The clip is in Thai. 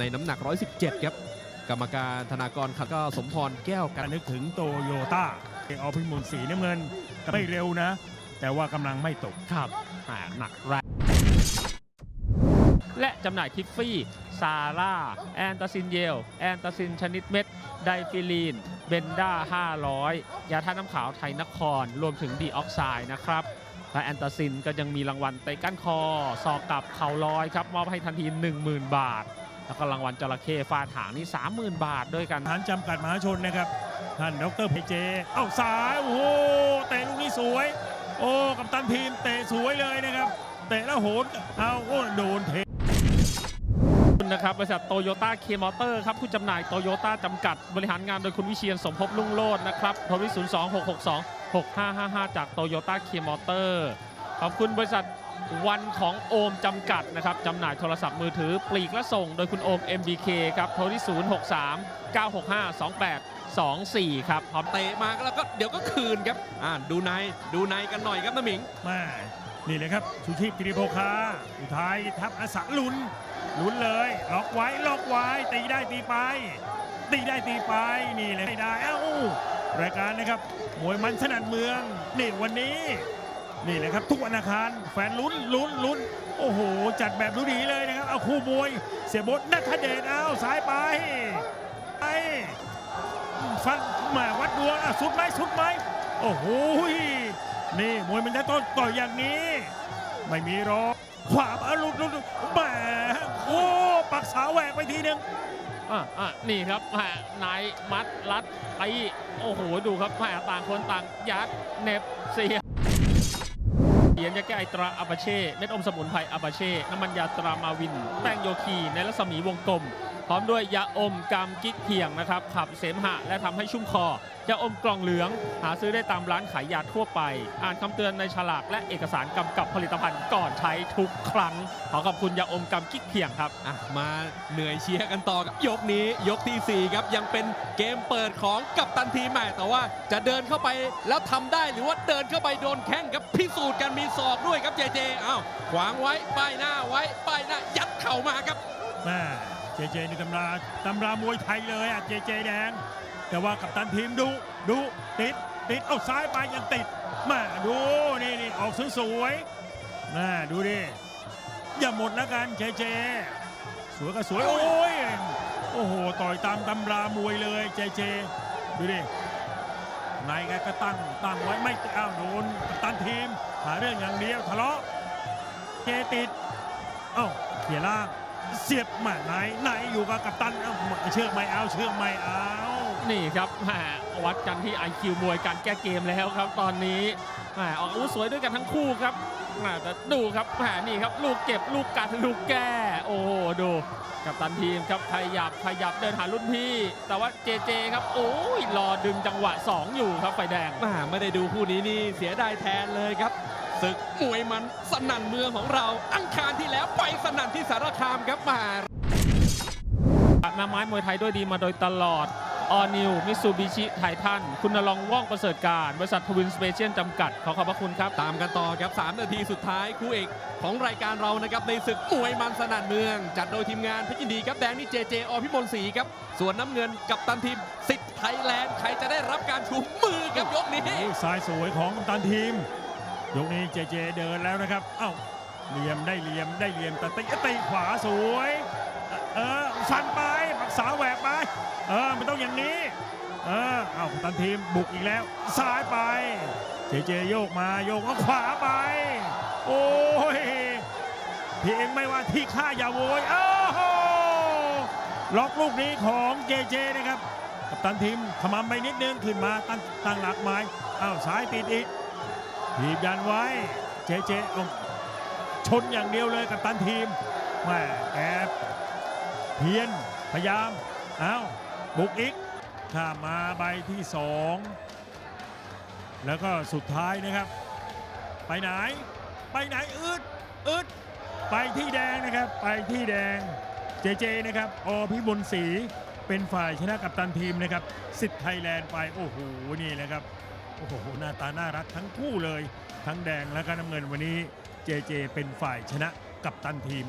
ในน้ำหนัก 117 ครับ กรรมการธนากรขัดก็สมพรแก้วกักานรนึกถึงโตโยต้าออพิมูลสีน้ำเงินไม่เร็วนะ แต่ว่ากำลังไม่ตก ครับอ่าหนักแรงและจำหน่ายทิฟฟี่ ซาร่า แอนตาซินเยล แอนตาซินชนิดเม็ด ไดฟิลีน เบนด้า 500 ยาท่าน้ำขาวไทยนคร รวมถึงดีออกไซด์นะครับ และแอนตาซินก็ยังมีรางวัลเตะก้านคอ สอกกับเข่าลอยครับ มอบให้ทันที 10,000 บาท แล้วก็รางวัลจระเข้ฟาดหางนี่30,000 บาทด้วยกันฐานจำกัดมหาชนนะครับ ท่านดรเพเจ เอ้าสายโอ้โหเตะลูกนี้สวย โอ้กัปตันทีมเตะสวยเลยนะครับ เตะแล้วโหนเอาโอ้โดนเทนะครับบริษัทโตโยต้าเคมอเตอร์ครับผู้จำหน่ายโตโยต้าจำกัดบริหารงานโดยคุณวิเชียนสมภพลุ่งโลดนะครับโทรที่0 2 6 6 2 6 5 5 5 จากโตโยต้าเคมอเตอร์ขอบคุณบริษัท วันของโอมจำกัดนะครับจำหน่ายโทรศัพท์มือถือ ปลีกและส่ง โดยคุณโอม MBK ครับโทรที่ 0 6 3 9 6 5 2 8 2 4 ครับพร้อมเตะมาแล้วก็เดี๋ยวก็คืนครับอ่าดูในดูในกันหน่อยครับน้ำหมิงมานี่เลยครับชูชีพกิริโภคาสุดท้ายทัพอาสาลุ้นลุ้นเลยล็อกไว้ล็อกไว้ตีได้ตีไป ตีได้ตีไปนี่เลยไม่ได้เอ้ารายการนะครับมวยมันสนันเมืองนี่วันนี้ นี่แหละครับทุกวันอังคารแฟนลุ้นลุ้นลุ้นโอ้โห จัดแบบดูดีเลยนะครับ เอาคู่มวย เสียบดนัทเดชเอาสายไปไปฟันแหมาวัดดวงอะสุดไหมสุดไหมโอ้โหนี่มวยมันจะต้นต่อยอย่างนี้ ไม่มีรอขวาเอาลุดลุดแหมโอ้ปักษาแหวกไปทีหนึ่งอะอะนี่ครับแหมนายมัดรัดไปโอ้โหดูครับแหมต่างคนต่างยัดเน็บเสีย เขียนยาแก้ไอตราอาบาเช่ เม็ดอมสมุนไพรอาบาเช่ น้ำมันยาตรามาวิน แป้งโยคี ในรัศมีวงกลม ร้อมด้วยยาอมกำกิ๊กเพียงนะครับขับเสมหะและทำให้ชุ่มคอยาอมกล่องเหลือง หาซื้อได้ตามร้านขายยาทั่วไป อ่านคำเตือนในฉลากและเอกสารกำกับผลิตภัณฑ์ก่อนใช้ทุกครั้ง ขอขอบคุณยาอมกำกิ๊กเพียงครับอะมาเหนื่อยเชียร์กันต่อกับยกนี้ยกทีสี่4 ครับ ยังเป็นเกมเปิดของกัปตันทีมแหม่แต่ว่าจะเดินเข้าไปแล้วทำได้หรือว่าเดินเข้าไปโดนแข้งครับพิสูจน์กันมีศอกด้วยครับเจเจอ้าวขวางไว้ป้ายหน้าไว้ป้ายหน้ายัดเข่ามาครับแม่เจเจนี่ตำราตำรามวยไทยเลยอะเจเจแดง แต่ว่ากับตันทีมดูดูติดติดเอาซ้ายไปยังติดมาดูนี่นี่ออกสวยๆแม่ดูดิอย่าหมดแล้วกันเจเจ สวยก็สวยโอ้ยโอ้โหต่อยตามตำรามวยเลยเจเจ ดูดินายก็ตั้งตั้งไว้ไม่อ้าวโดนกัปตันทีมหาเรื่องอย่างเดียวทะเลาะเจติดเอ้าเขียล่าง เสียบแมาไหนไหนอยู่กับกัปตันเอ้าเชือกไม่เอาเชือกไม่เอานี่ครับแหมวัดกันที่ IQ มวยการแก้เกมแล้วครับ ตอนนี้แหมออกอาวุธสวยด้วยกันทั้งคู่ครับแหมแต่ดูครับแหมนี่ครับ ลูกเก็บลูกกัดลูกแก้ โอ้โหดูกับตันทีมครับขยับขยับเดินหารุ่นพี่ แต่ว่าเจเจครับโอ้ยรอดึงจังหวะ 2 อยู่ครับไฟแดงอ่าไม่ได้ดูคู่นี้นี่เสียดายแทนเลยครับ ศึกมวยมันสนั่นเมืองของเรา อังคารที่แล้วไปสนั่นที่สารคามครับมาน้ำไม้มวยไทยด้วยดีมาโดยตลอดออนิวมิซูบิชิไททันคุณนรงค์ว่องประเสริฐการ บริษัททวินสเปเชียลจำกัด ขอขอบพระคุณครับ ตามกันต่อครับ 3 นาทีสุดท้ายคู่เอกของรายการเรานะครับ ในศึกมวยมันสนั่นเมือง จัดโดยทีมงานเพชรยินดีครับ แดงนี่เจเจอพิมลศรีครับ ส่วนน้ำเงินกับตันทีมสิทธิ์ไทยแลนด์ ใครจะได้รับการชูมือกับยกนี้โอ้ยสายสวยของกัปตันทีม ยกนี้เจเจเดินแล้วนะครับ เอ้าเหลี่ยมได้เหลี่ยมได้เหลี่ยมแต่ตีตีขวาสวย เออฟันไปปักษาแหวกไป เออมันต้องอย่างนี้ เออเอาตันทีมบุกอีกแล้ว ซ้ายไป เจเจโยกมาโยกมาขวาไป โอ้ยพี่เองไม่ว่าที่ข้าอย่าโวยโอ้โหล็อกลูกนี้ของเจเจนะครับ กัปตันทีมขมำไปนิดนึงขึ้นมาตั้งตั้งหลักไม้อ้าวซ้ายติดอีก ทีบยันไว้ เจเจเอาชนอย่างเดียวเลยกัปตันทีมแม่แอบเพียนพยายาม เอ้าบุกอีกข้ามมาใบที่สองแล้วก็สุดท้ายนะครับ ไปไหน ไปไหนอึดอึดไปที่แดงนะครับ ไปที่แดงเจเจนะครับอพิบุญศรีเป็นฝ่ายชนะกับตันทีมนะครับสิทธิ์ไทยแลนด์ไป โอ้โห นี่แหละครับ โอ้โหหน้าตาน่ารักทั้งคู่เลย ทั้งแดงและก็น้ำเงินวันนี้เจเจเป็นฝ่ายชนะกับตันทีม